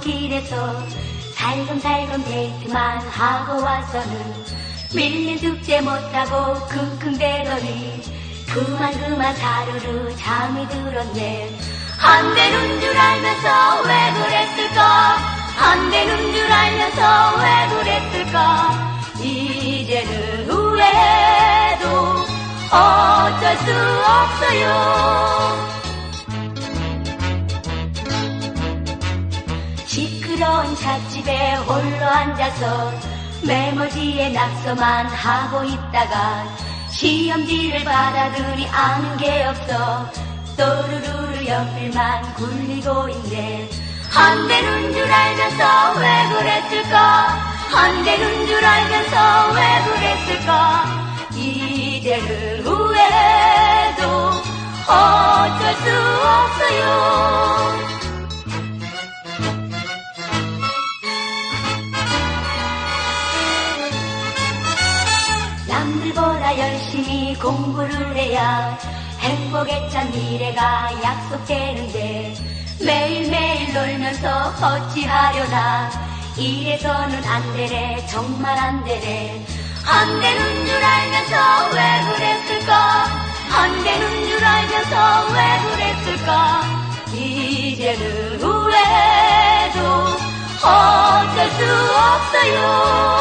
집에서 살금살금 데이트만 하고 와서는 밀린 숙제 못하고 끙끙대더니 그만 그만 사르르 잠이 들었네. 안 되는 줄 알면서 왜 그랬을까? 안 되는 줄 알면서 왜 그랬을까? 이제는 후회해도 어쩔 수 없어요 시끄러운 찻집에 홀로 앉아서 메모지에 낙서만 하고 있다가 시험지를 받아들이 아는 게 없어 또르르르 연필만 굴리고 있네. 안 되는 줄 알면서 왜 그랬을까? 안 되는 줄 알면서 왜 그랬을까? 이제는 후회해도 어쩔 수 없어요 공부를 해야 행복에 찬 미래가 약속되는데 매일매일 놀면서 어찌하려나. 이래서는 안 되래 정말 안 되래 안 되는 줄 알면서 왜 그랬을까 안 되는 줄 알면서 왜 그랬을까 이제는 후회도 어쩔 수 없어요